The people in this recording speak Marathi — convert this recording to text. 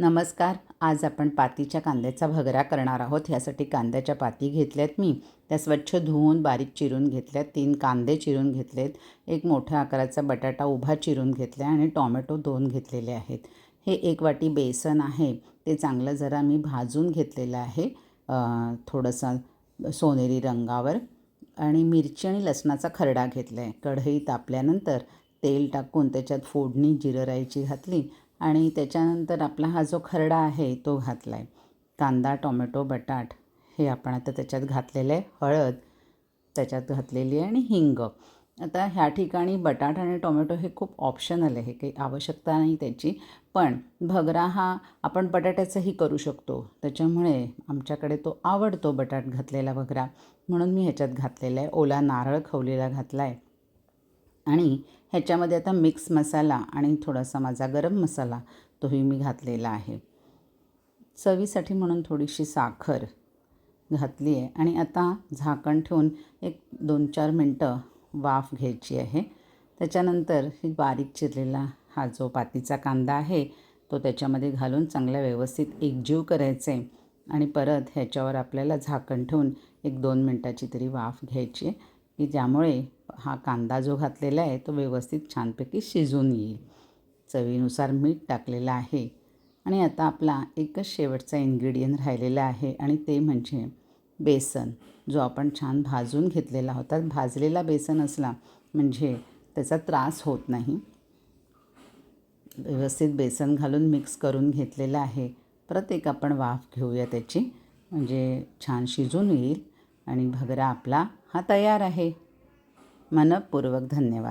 नमस्कार. आज आपण पातीच्या कांद्याचा भगरा करणार आहोत. ह्यासाठी कांद्याच्या पाती घेतल्यात मी. त्या स्वच्छ धुवून बारीक चिरून घेतल्यात. तीन कांदे चिरून घेतलेत. एक मोठ्या आकाराचा बटाटा उभा चिरून घेतला आणि टॉमॅटो दोन घेतलेले आहेत. हे एक वाटी बेसन आहे. ते चांगलं जरा मी भाजून घेतलेलं आहे. थोडंसं सोनेरी रंगावर. आणि मिरची आणि लसणाचा खरडा घेतला आहे कढई तापल्यानंतर तेल टाकून त्याच्यात फोडणी जिरं राईची घातली. आणि त्याच्यानंतर आपला हा जो खरडा आहे तो घातला आहे कांदा टोमॅटो बटाट हे आपण आता त्याच्यात घातलेलं आहे. हळद त्याच्यात घातलेली आहे आणि हिंग. आता ह्या ठिकाणी बटाट आणि टोमॅटो हे खूप ऑप्शनल आहे काही आवश्यकता नाही त्याची. पण भगरा हा आपण बटाट्याचाही करू शकतो. त्याच्यामुळे आमच्याकडे तो आवडतो बटाट घातलेला भगरा. म्हणून मी ह्याच्यात घातलेला आहे. ओला नारळ खवलेला घातला आहे आणि ह्याच्यामध्ये आता मिक्स मसाला आणि थोडासा माझा गरम मसाला तोही मी घातलेला आहे. चवीसाठी म्हणून थोडीशी साखर घातली आहे. आणि आता झाकण ठेवून एक दोन चार मिनटं वाफ घ्यायची आहे. त्याच्यानंतर ही बारीक चिरलेला हा जो पातीचा कांदा आहे तो त्याच्यामध्ये घालून चांगला व्यवस्थित एकजीव करायचा आहे आणि परत ह्याच्यावर आपल्याला झाकण ठेवून एक दोन मिनटाची तरी वाफ घ्यायची आहे. की ज्यामुळे हा कांदा जो घातलेला आहे तो व्यवस्थित छानपैकी शिजून येईल. चवीनुसार मीठ टाकलेलं आहे आणि आता आपला एकच शेवटचा इन्ग्रेडियंट राहिलेला आहे आणि ते म्हणजे बेसन. जो आपण छान भाजून घेतलेला होता भाजलेला बेसन असला म्हणजे त्याचा त्रास होत नाही. व्यवस्थित बेसन घालून मिक्स करून घेतलेलं आहे. परत एक आपण वाफ घेऊया त्याची. म्हणजे छान शिजून येईल आणि भगरा आपला हा तयार आहे. मनपूर्वक धन्यवाद.